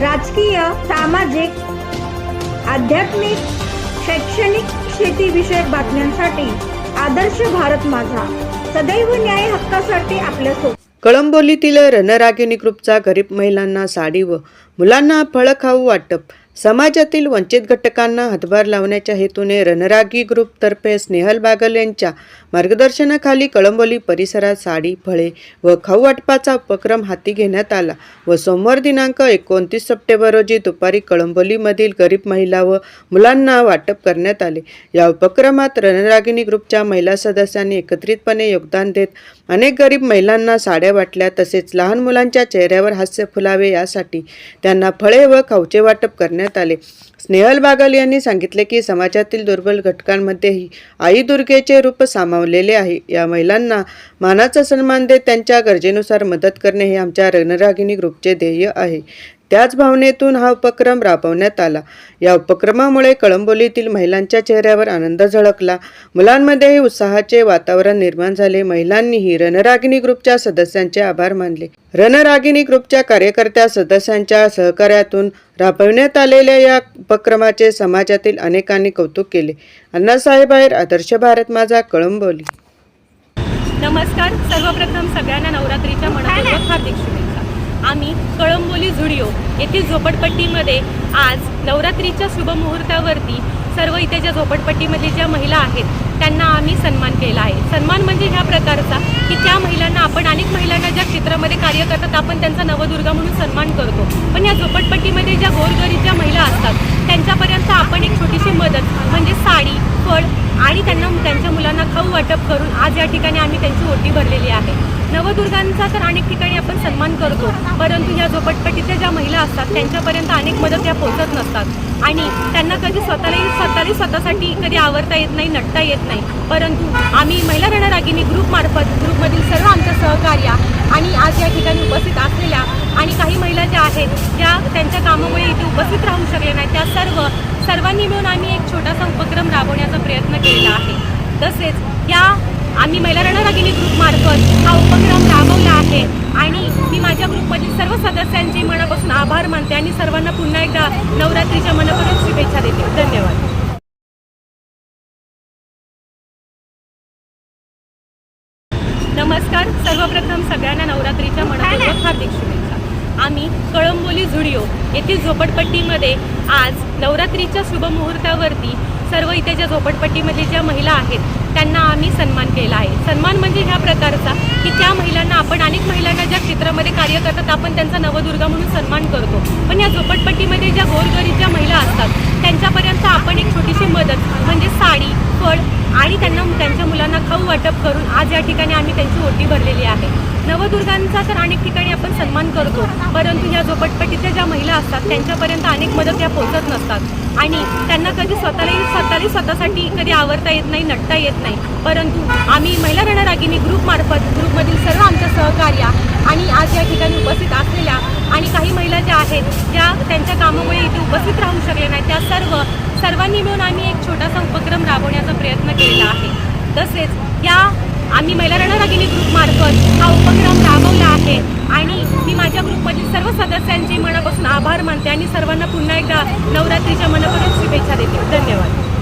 राजकीय सामाजिक आध्यात्मिक शैक्षणिक शेतीविषयक बातम्यांसाठी आदर्श भारत माझा. सदैव न्याय हक्कासाठी आपल्यासोबत कळंबोलीतील रणरागिणी ग्रुपचा गरीब महिलांना साडी व मुलांना फळं खाऊ वाटप समाजातील वंचित घटकांना हातभार लावण्याच्या हेतूने रणरागी ग्रुपतर्फे स्नेहल बागल यांच्या मार्गदर्शनाखाली कळंबोली परिसरात साडी फळे व खाऊ वाटपाचा उपक्रम हाती घेण्यात आला व सोमवार दिनांक एकोणतीस सप्टेंबर रोजी दुपारी कळंबोलीमधील गरीब महिला व मुलांना वाटप करण्यात आले. या उपक्रमात रणरागिणी ग्रुपच्या महिला सदस्यांनी एकत्रितपणे योगदान देत अनेक गरीब महिलांना साड्या वाटल्या तसेच लहान मुलांच्या चेहऱ्यावर हास्य फुलावे यासाठी त्यांना फळे व खाऊचे वाटप करण्यात आले. स्नेहल बागल यांनी सांगितले की समाजातील दुर्बल घटकांमध्येही आई दुर्गेचे रूप सामावलेले आहे. या महिलांना मानाचा सन्मान देत त्यांच्या गरजेनुसार मदत करणे हे आमच्या रणरागिणी ग्रुपचे ध्येय आहे. त्याच भावनेतून हा उपक्रम राबवण्यात आला. या उपक्रमामुळे कळंबोलीतील महिलांच्या चेहऱ्यावर आनंद झळकला. मुलांमध्येही उत्साहाचे वातावरण निर्माण झाले. महिलांनीही रणरागिणी ग्रुपच्या सदस्यांचे आभार मानले. रणरागिणी ग्रुपच्या कार्यकर्त्या सदस्यांच्या सहकार्यातून राबवण्यात आलेल्या या उपक्रमाचे समाजातील अनेकांनी कौतुक केले. अण्णासाहेब आहेर आदर्श भारत माझा कळंबोली. नमस्कार. सर्वप्रथम सगळ्यांना नवरात्रीच्या मनपूर्वक हार्दिक शुभेच्छा. आम्ही कळंबोली झुडिओ येथील झोपडपट्टीमध्ये आज नवरात्रीच्या शुभमुहूर्तावरती सर्व इथे ज्या झोपडपट्टीमध्ये ज्या महिला आहेत त्यांना आम्ही सन्मान केला आहे. सन्मान म्हणजे ह्या प्रकारचा की त्या महिलांना आपण अनेक महिलांना ज्या क्षेत्रामध्ये कार्य करतात आपण त्यांचा नवदुर्गा म्हणून सन्मान करतो. पण या झोपडपट्टीमध्ये ज्या गोरगरीब ज्या महिला असतात त्यांच्यापर्यंत आपण एक छोटीशी मदत म्हणजे साडी फळ आणि त्यांना त्यांच्या मुलांना खाऊ वाटप करून आज या ठिकाणी आम्ही त्यांची ओटी भरलेली आहे. नवदुर्गांचा तर अनेक ठिकाणी आपण सन्मान करतो. परंतु या झोपटपट्टीच्या ज्या महिला असतात त्यांच्यापर्यंत अनेक मदत या पोहोचत नसतात. आणि त्यांना कधी स्वतःलाही स्वतःलाही स्वतःसाठी कधी आवरता येत नाही नटता येत नाही. परंतु आम्ही महिला रणरागिनी ग्रुपमार्फत ग्रुपमधील सर्व आमच्या सहकार्या आणि आज या ठिकाणी उपस्थित असलेल्या आणि काही महिला ज्या आहेत ज्या त्यांच्या कामामुळे इथे उपस्थित राहू शकल्या नाही त्या सर्व सर्वांनी मिळून आम्ही एक छोटासा उपक्रम राबवण्याचा प्रयत्न केलेला आहे. तसेच या आम्ही महिला रणरागिनी ग्रुपमार्फत हा उपक्रम राबवला आहे. आणि मी माझ्या ग्रुपमधील सर्व सदस्यांचे मनापासून आभार मानते आणि सर्वांना पुन्हा एकदा नवरात्रीच्या मनपूर्वक शुभेच्छा देते. धन्यवाद. नमस्कार. सर्वप्रथम सगळ्यांना नवरात्रीच्या मनपूर्वक हार्दिक शुभेच्छा. आम्ही कळंबोली झुडिओ येथील झोपडपट्टीमध्ये आज नवरात्रीच्या शुभमुहूर्तावरती सर्व इथे ज्या झोपडपट्टीमध्ये ज्या महिला आहेत त्यांना आम्ही सन्मान केला आहे. सन्मान म्हणजे ह्या प्रकारचा की त्या महिलांना आपण अनेक महिलांना ज्या क्षेत्रामध्ये कार्य करतात आपण त्यांचा नवदुर्गा म्हणून सन्मान करतो. पण या झोपडपट्टीमध्ये ज्या गोरगरीब ज्या महिला असतात त्यांच्यापर्यंत आपण एक छोटीशी मदत म्हणजे साडी फळ आणि त्यांना त्यांच्या मुलांना खाऊ वाटप करून आज या ठिकाणी आम्ही त्यांची ओटी भरलेली आहे. नवदुर्गांचा तर अनेक ठिकाणी आपण सन्मान करतो परंतु या झोपटपट्टी ज्या असतात त्यांच्यापर्यंत अनेक मदत या पोचत नसतात. आणि त्यांना कधी स्वतःलाही स्वतःलाही स्वतःसाठी कधी आवरता येत नाही नटता येत नाही. परंतु आम्ही महिला रणरागिनी ग्रुपमार्फत ग्रुपमधील सर्व आमच्या सहकार्या आणि आज या ठिकाणी उपस्थित असलेल्या आणि काही महिला ज्या आहेत ज्या त्यांच्या कामामुळे इथे उपस्थित राहू शकल्या नाही त्या सर्व सर्वांनी मिळून आम्ही एक छोटासा उपक्रम राबवण्याचा प्रयत्न केलेला आहे. तसेच या आम्ही महिला रणरागिनी ग्रुपमार्फत हा उपक्रम राबवला आहे. आणि मी माझ्या ग्रुपमधील सर्व सदस्यांचे मनापासून आभार मानते आणि सर्वांना पुन्हा एकदा नवरात्रीच्या मनापासून शुभेच्छा देते. धन्यवाद.